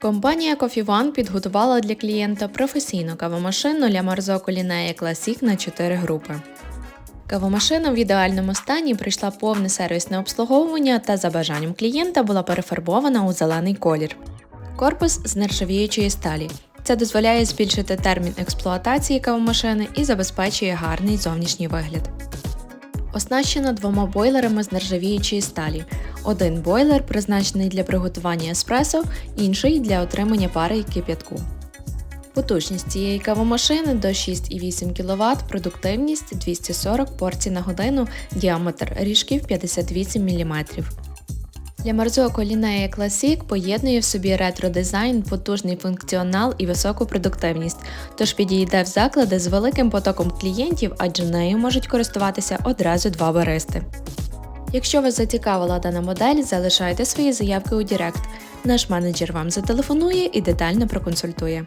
Компанія Coffee One підготувала для клієнта професійну кавомашину для Марзоко Лінея Classic на 4 групи. Кавомашина в ідеальному стані прийшла повне сервісне обслуговування та за бажанням клієнта була перефарбована у зелений колір. Корпус з нержавіючої сталі. Це дозволяє збільшити термін експлуатації кавомашини і забезпечує гарний зовнішній вигляд. Оснащена двома бойлерами з нержавіючої сталі. Один бойлер призначений для приготування еспресо, інший для отримання пари кип'ятку. Потужність цієї кавомашини до 6,8 кВт, продуктивність 240 порцій на годину, діаметр ріжків 58 мм. Для Marzocco Linea Classic поєднує в собі ретро-дизайн, потужний функціонал і високу продуктивність, тож підійде в заклади з великим потоком клієнтів, адже нею можуть користуватися одразу два баристи. Якщо вас зацікавила дана модель, залишайте свої заявки у Директ. Наш менеджер вам зателефонує і детально проконсультує.